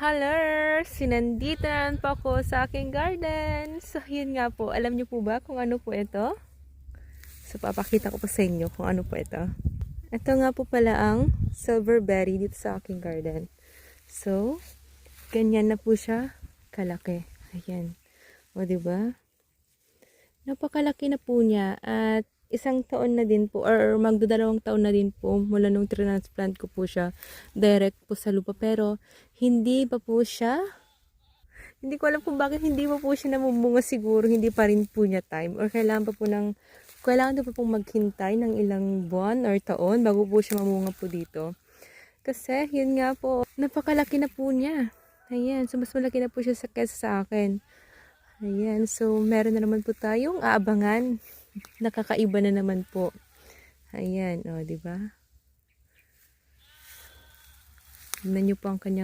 Hello! Sinandito na po ako sa aking garden. So, yun nga po. Alam niyo po ba kung ano po ito? So, papakita ko po sa inyo kung ano po ito. Ito nga po pala ang silver berry dito sa aking garden. So, ganyan na po siya kalaki. Ayan. O, ba? Napakalaki na po niya at isang taon na din po or magdadalawang taon na din po mula nung transplant ko po siya direct po sa lupa. Pero hindi pa po siya hindi ko alam kung bakit hindi pa po siya namumunga siguro hindi pa rin po niya time. Or kailangan pa po ng kailangan pa pong maghintay ng ilang buwan or taon bago po siya mamunga po dito. Kasi yun nga po napakalaki na po niya. Ayan so mas malaki na po siya sa kesa sa akin. Ayan, so meron na naman po tayong aabangan. Nakakaiba na naman po. Ayan, o, oh, di ba? Tignan niyo po ang kanyang